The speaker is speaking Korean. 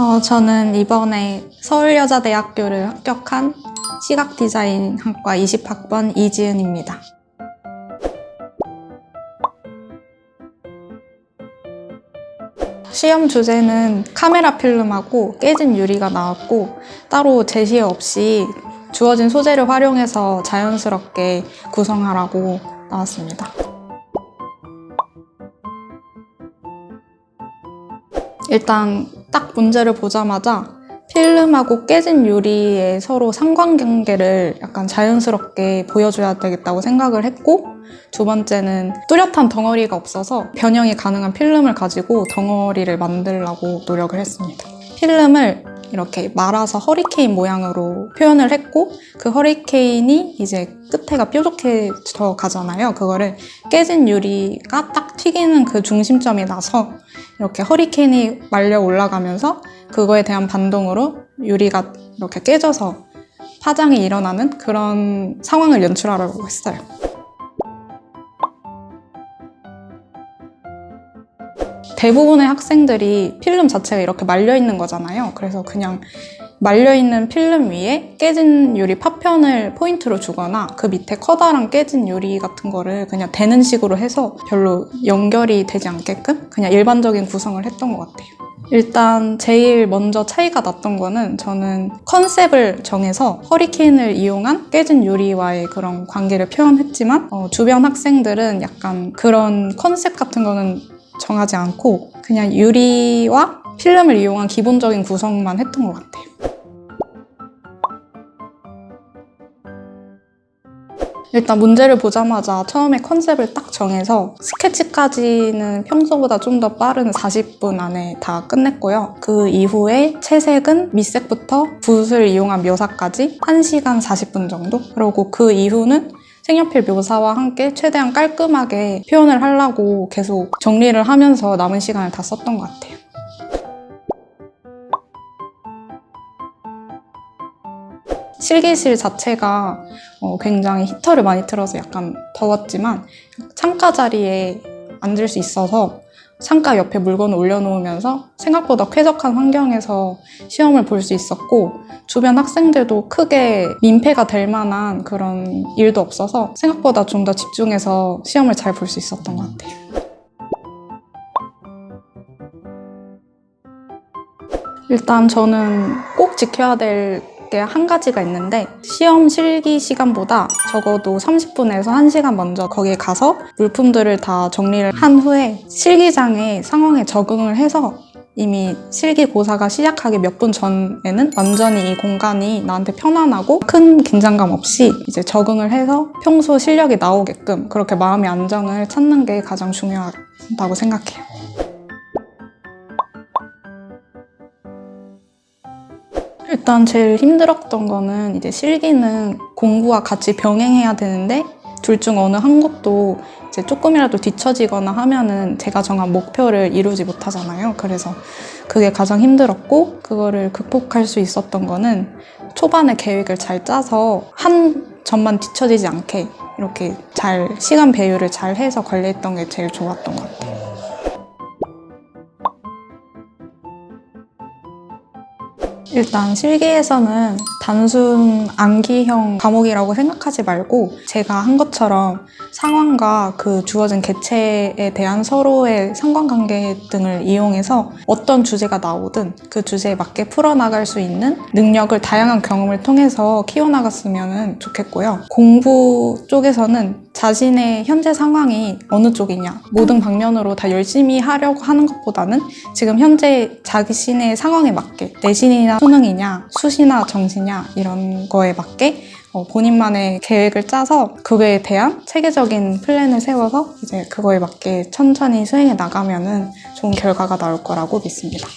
어, 저는 이번에 서울여자대학교를 합격한 시각디자인학과 20학번 이지은입니다. 시험 주제는 카메라 필름하고 깨진 유리가 나왔고 따로 제시 없이 주어진 소재를 활용해서 자연스럽게 구성하라고 나왔습니다. 일단 딱 문제를 보자마자 필름하고 깨진 유리의 서로 상관관계를 약간 자연스럽게 보여줘야 되겠다고 생각을 했고 두 번째는 뚜렷한 덩어리가 없어서 변형이 가능한 필름을 가지고 덩어리를 만들려고 노력을 했습니다. 필름을 이렇게 말아서 허리케인 모양으로 표현을 했고 그 허리케인이 이제 끝에가 뾰족해져 가잖아요. 그거를 깨진 유리가 딱 튀기는 그 중심점이 나서 이렇게 허리케인이 말려 올라가면서 그거에 대한 반동으로 유리가 이렇게 깨져서 파장이 일어나는 그런 상황을 연출하려고 했어요. 대부분의 학생들이 필름 자체가 이렇게 말려 있는 거잖아요. 그래서 그냥 말려 있는 필름 위에 깨진 유리 파편을 포인트로 주거나 그 밑에 커다란 깨진 유리 같은 거를 그냥 대는 식으로 해서 별로 연결이 되지 않게끔 그냥 일반적인 구성을 했던 것 같아요. 일단 제일 먼저 차이가 났던 거는 저는 컨셉을 정해서 허리케인을 이용한 깨진 유리와의 그런 관계를 표현했지만 어, 주변 학생들은 약간 그런 컨셉 같은 거는 정하지 않고 그냥 유리와 필름을 이용한 기본적인 구성만 했던 것 같아요. 일단 문제를 보자마자 처음에 컨셉을 딱 정해서 스케치까지는 평소보다 좀 더 빠른 40분 안에 다 끝냈고요. 그 이후에 채색은 밑색부터 붓을 이용한 묘사까지 1시간 40분 정도? 그리고 그 이후는 색연필 묘사와 함께 최대한 깔끔하게 표현을 하려고 계속 정리를 하면서 남은 시간을 다 썼던 것 같아요. 실기실 자체가 어, 굉장히 히터를 많이 틀어서 약간 더웠지만 창가 자리에 앉을 수 있어서 창가 옆에 물건을 올려놓으면서 생각보다 쾌적한 환경에서 시험을 볼 수 있었고 주변 학생들도 크게 민폐가 될 만한 그런 일도 없어서 생각보다 좀 더 집중해서 시험을 잘 볼 수 있었던 것 같아요. 일단 저는 꼭 지켜야 될 게 한 가지가 있는데 시험 실기 시간보다 적어도 30분에서 1시간 먼저 거기에 가서 물품들을 다 정리를 한 후에 실기장의 상황에 적응을 해서 이미 실기 고사가 시작하기 몇 분 전에는 완전히 이 공간이 나한테 편안하고 큰 긴장감 없이 이제 적응을 해서 평소 실력이 나오게끔 그렇게 마음의 안정을 찾는 게 가장 중요하다고 생각해요. 일단 제일 힘들었던 거는 이제 실기는 공부와 같이 병행해야 되는데 둘 중 어느 한 곳도 이제 조금이라도 뒤처지거나 하면은 제가 정한 목표를 이루지 못하잖아요. 그래서 그게 가장 힘들었고 그거를 극복할 수 있었던 거는 초반에 계획을 잘 짜서 한 점만 뒤처지지 않게 이렇게 잘 시간 배율을 잘 해서 관리했던 게 제일 좋았던 것 같아요. 일단 실기에서는 단순 암기형 과목이라고 생각하지 말고 제가 한 것처럼 상황과 그 주어진 개체에 대한 서로의 상관관계 등을 이용해서 어떤 주제가 나오든 그 주제에 맞게 풀어나갈 수 있는 능력을 다양한 경험을 통해서 키워나갔으면 좋겠고요. 공부 쪽에서는 자신의 현재 상황이 어느 쪽이냐 모든 방면으로 다 열심히 하려고 하는 것보다는 지금 현재 자신의 상황에 맞게 내신이나 수능이냐 수시나 정시냐 이런 거에 맞게 어, 본인만의 계획을 짜서 그거에 대한 체계적인 플랜을 세워서 이제 그거에 맞게 천천히 수행해 나가면은 좋은 결과가 나올 거라고 믿습니다.